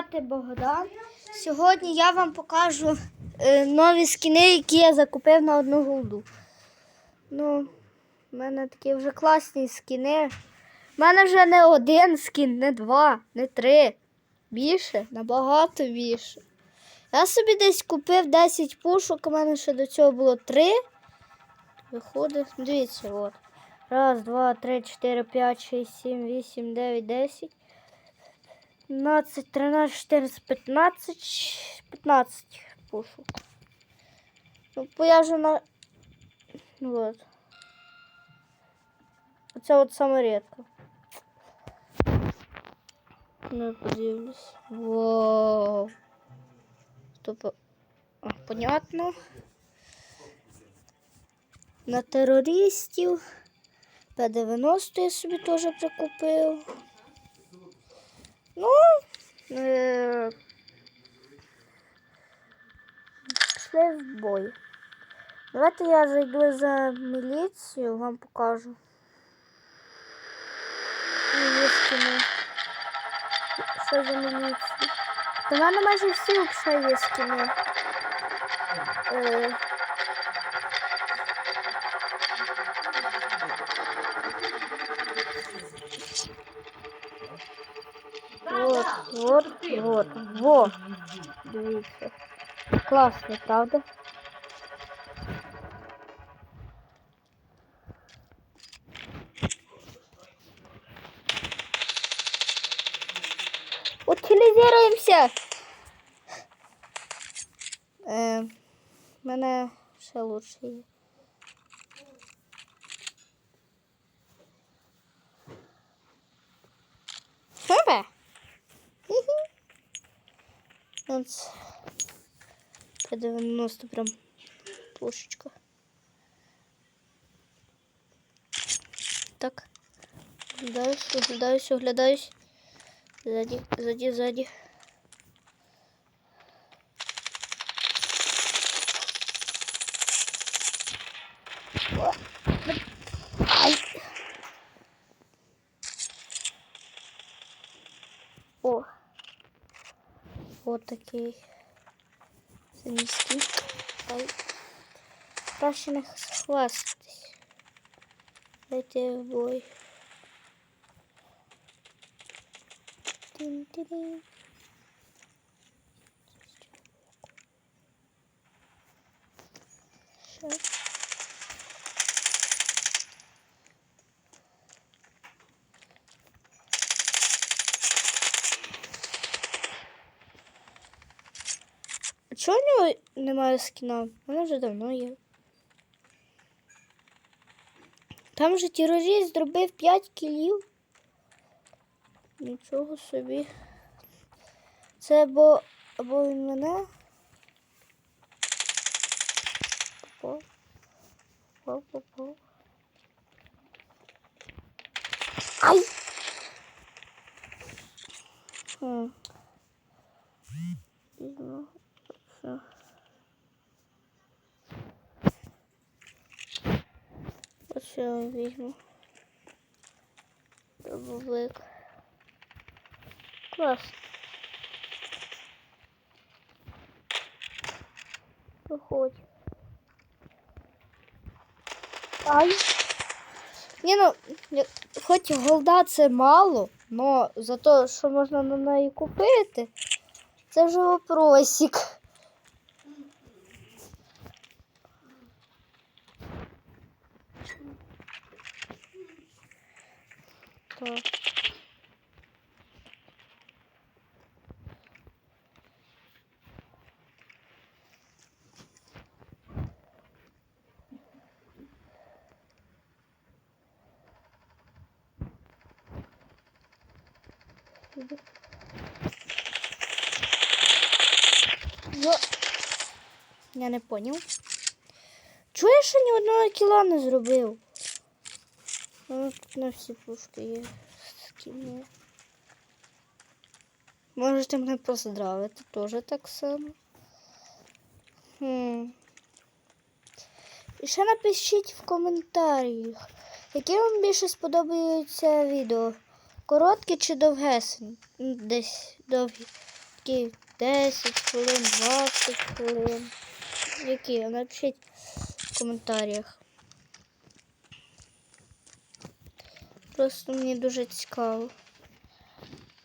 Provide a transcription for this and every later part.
звати Богдан. Сьогодні я вам покажу е, нові скіни, які я закупив на одну голду. Ну, в мене такі вже класні скіни. У мене вже не один скін, не два, не три. Більше, набагато більше. Я собі десь купив 10 пушок, у мене ще до цього було 3. Виходить, дивіться, от. Раз, два, три, чотири, п'ять, шість, сім, вісім, дев'ять, десять. 15, 13, 14, 15, 15 пушок. Ну, бо я вже на... Ну, от. Оце от саме рідко. Ну, подивлюсь. Вау. Тобто, а, понятно. На терористів. П-90 я собі теж прикупив. Ну, е- пішли в бой. Давайте я зайду за міліцію, вам покажу. Ну, є скини. Що за міліцію? До мене майже всі взагалі є скини. Е- Вот, вот, вот, вот. Дивіться. Класно, правда? Утилізуємося. Е, в мене ще лучше є. Супер. От. П-90 прям пушечка. Так. Оглядаюсь, оглядаюсь, оглядаюсь. Сзади, сзади, сзади. О. Вот такий. Це. Ай. Краще не схвастатись. Дайте бой. Тин-тин-тин. Чого в нього немає скіна? Вона вже давно є. Там же терорист зробив 5 кілів. Нічого собі. Це або, або він мене. Попав. Попав, попав. Ай! Хм. Візьму. Все. Ось що візьму. Дробовик. Клас. Виходь. Ай. Ні, ну, хоч голда це мало, но за те, що можна на неї купити, це вже вопросик. Так. Я... Не поняв. Чого я ще ні одного кіла не зробив? Ну, тут на всі пушки є скіни. Можете мене поздравити, теж так само. Хм. І ще напишіть в коментарях, які вам більше сподобаються відео. Короткі чи довгесені? Десь довгі. такі 10 хвилин, 20 хвилин. Які? Напишіть в коментарях. Просто мені дуже цікаво.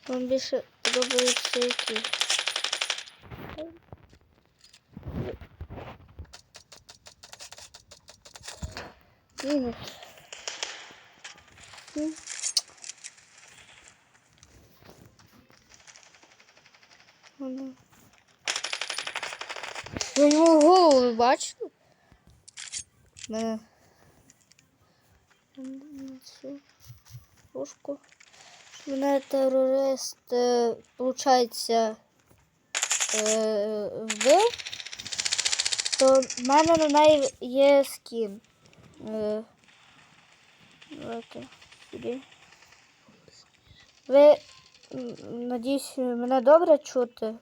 Вам більше подобаються які. Мінус. Його голову ви бачили? Мене. Пушку. Мене терорист, е, получається, е, вбив, то в мене на неї є скін. Е, давайте сюди. Ви, надіюсь, мене добре чути?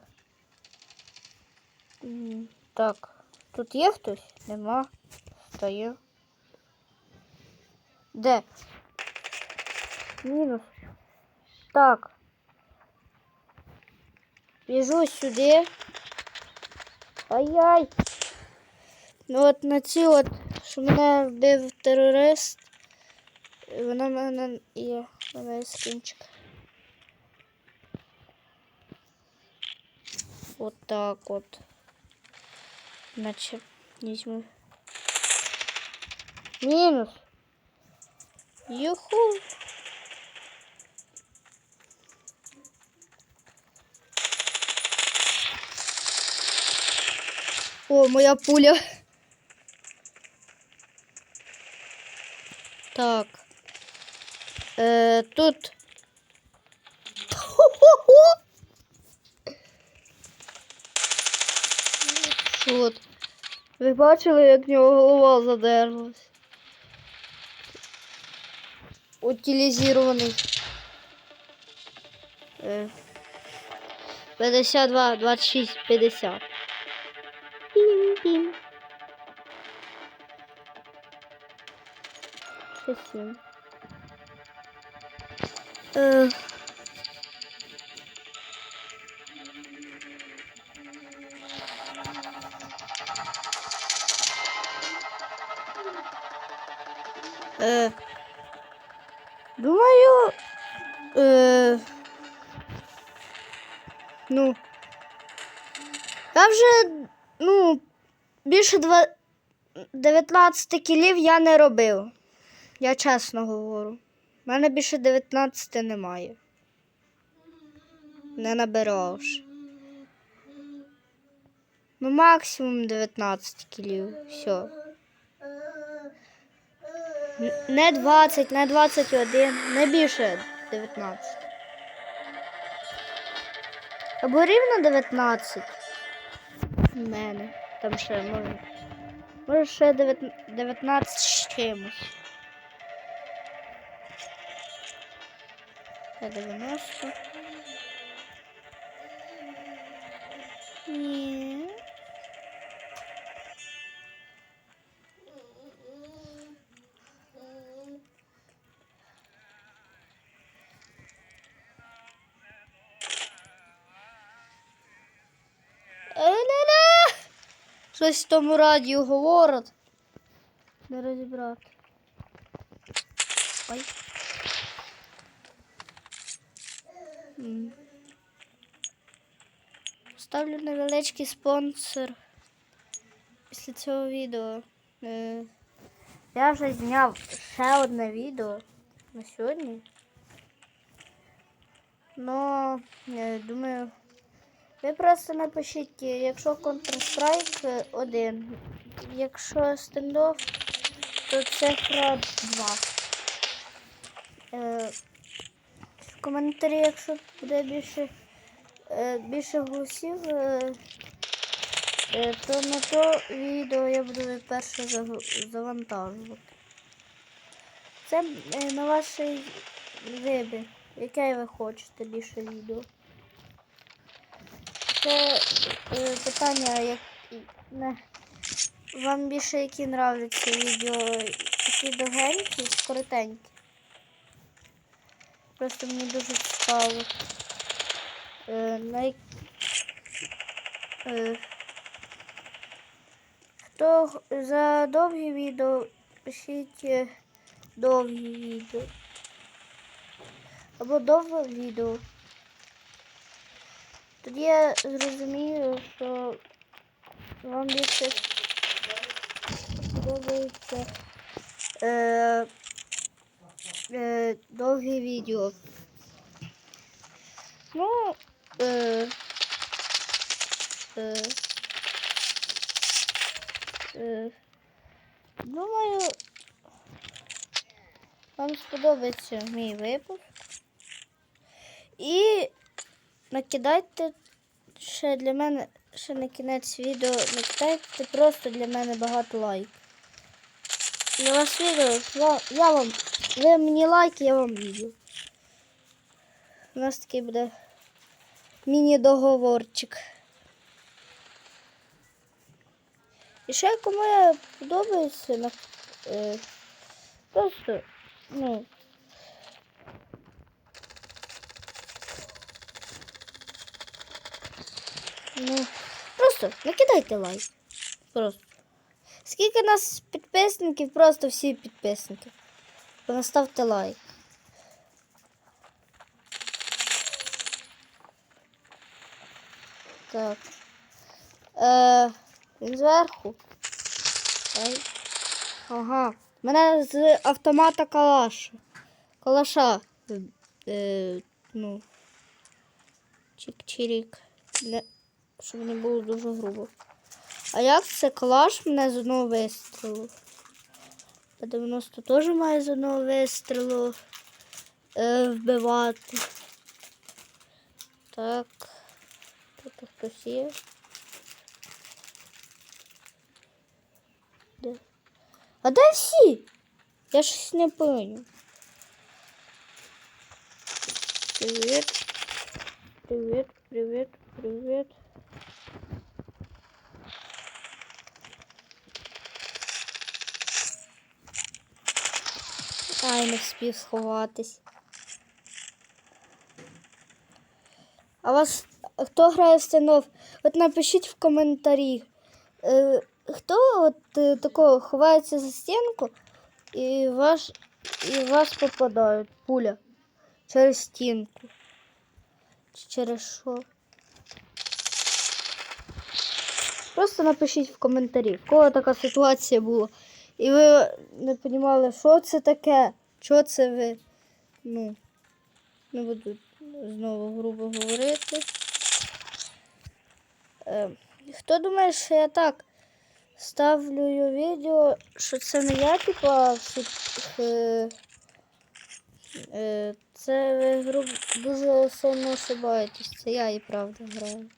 Так, тут є хтось? Нема. Стою. Де? Мінус. Так. Біжу сюди. Ай-яй. Ну от на ці от, що мене вбив терорист. Вона в мене є. в мене є скінчик. От так от. Наче візьму. Мінус. Юху. О, моя пуля. Так. Е, тут. От. Ви бачили, як в нього голова задерлась? Утилізований. Е, 52, 26, 50. Пім-пім. Ще сім. Е, Е, думаю, е, ну, я вже, ну, більше 19 кілів я не робив. Я чесно говорю. У мене більше 19 немає. Не набирав. Ну, максимум 19 кілів. Все. Не 20, не 21, не більше 19. Або рівно 19. У мене. Там ще може. Може ще 19 19 з чимось. Це 90. Ні. Щось тому радіо говорить. Не розібрати. Ой. Ставлю невеличкий спонсор після цього відео. Е, Я вже зняв ще одне відео на сьогодні. Ну, я думаю, ви просто напишіть, якщо Counter-Strike 1, якщо стендоф, то цифра 2. Е, в коментарі, якщо буде більше, е, більше голосів, е, е, то на то відео я буду перше завантажувати. Це е, на ваш вибір, яке ви хочете більше відео. Це е, питання, як не, вам більше які нравляться відео, такі довгенькі, коротенькі. Просто мені дуже цікаво. Е, на, як- Е, хто за довгі відео, пишіть е, довгі відео. Або довге відео. Тоді я зрозумію, що вам більше подобається е, е, довгі відео. Ну, е, е, е, думаю, вам сподобається мій випуск. І накидайте ще для мене, ще на кінець відео, накидайте просто для мене багато лайків. Для вас відео, я, вам, ви мені лайки, я вам відео. У нас такий буде міні-договорчик. І ще кому я подобається, на, е, просто, ну, ну, просто накидайте лайк. Просто. Скільки нас підписників, просто всі підписники. Поставте лайк. Так. Е, він зверху. Ай. Ага. Мене з автомата калаша. Калаша. Е, ну. Чик-чирік. Щоб не було дуже грубо. А як це калаш мене з одного вистрілу? П-90 теж має з одного вистрілу е, вбивати. Так. Тут хтось є. Де? А де всі? Я щось не понял. Привіт. Привіт, привіт, привіт. Ай, не встиг сховатись. А вас хто грає в стенов? От напишіть в коментарі. Е, хто от е, такого ховається за стінку і ваш і вас попадають пуля через стінку. Чи через що? Просто напишіть в коментарі, в кого така ситуація була. І ви не розуміли, що це таке, що це ви. Ну, не буду знову грубо говорити. Е, хто думає, що я так ставлю відео, що це не я, типа, е, е, це ви грубо дуже сильно ошибаєтесь. Це я і правда граю.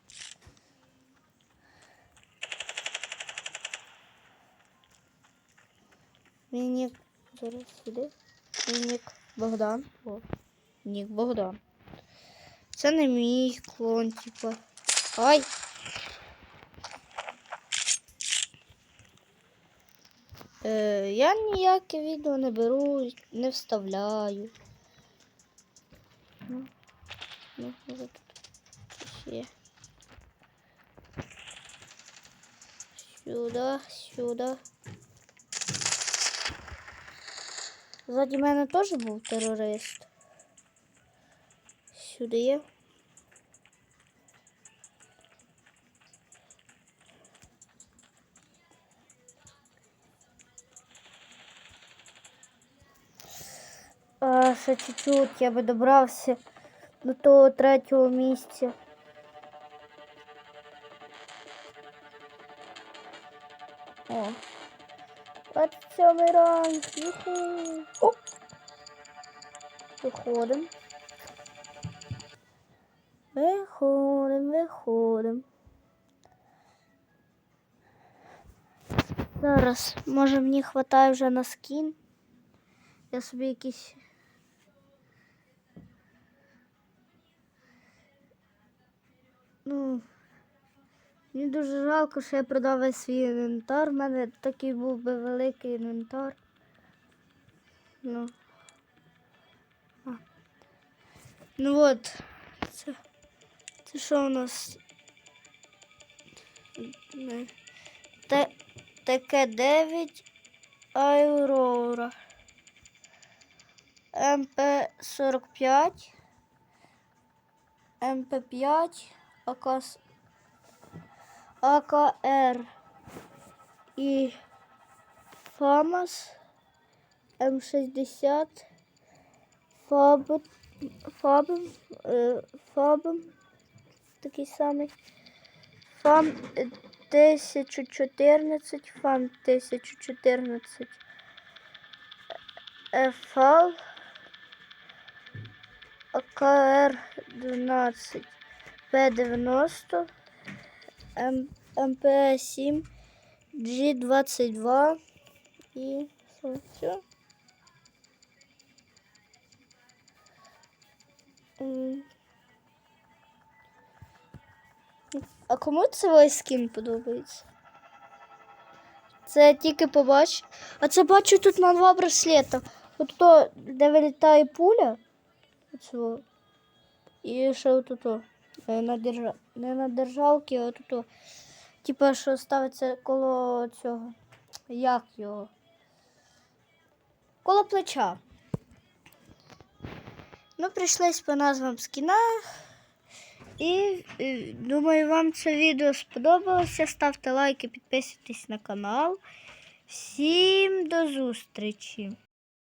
Мій нік зараз сюди. Мій нік Богдан. О, нік Богдан. Це не мій клон, типа. Ай! Е, я ніяке відео не беру, не вставляю. Ну, ну, може тут щось є. Сюди, сюди. Ззаді мене теж був терорист. Сюди. А, ще чуть-чуть я би добрався до того третього місця. 27 ранг. Юху. О! Виходимо. Виходимо, виходимо. Зараз, може, мені хватає вже на скін. Я собі якийсь. Ну, мені дуже жалко, що я продав весь свій інвентар. У мене такий був би великий інвентар. Ну. А. Ну от. Це, це що у нас? Т- ТК-9 Aurora. МП-45. МП-5. АК... АКР. І ФАМАС. М60. Фаб. Фаб. Е, Фаб. Такий самий. ФАМ 1014, ФАМ 1014, ФАЛ, АКР 12, П90, МП7, G22 і все. А кому цей скін подобається? Це тільки побач. А це бачу тут на два браслета. От то, де вилітає пуля. Оцього. І ще от то. Не на держалки, а от то. Типа, що ставиться коло цього. Як його? Коло плеча. Ну, прийшлись по назвам скіна. І е, думаю, вам це відео сподобалося. Ставте лайки, підписуйтесь на канал. Всім до зустрічі!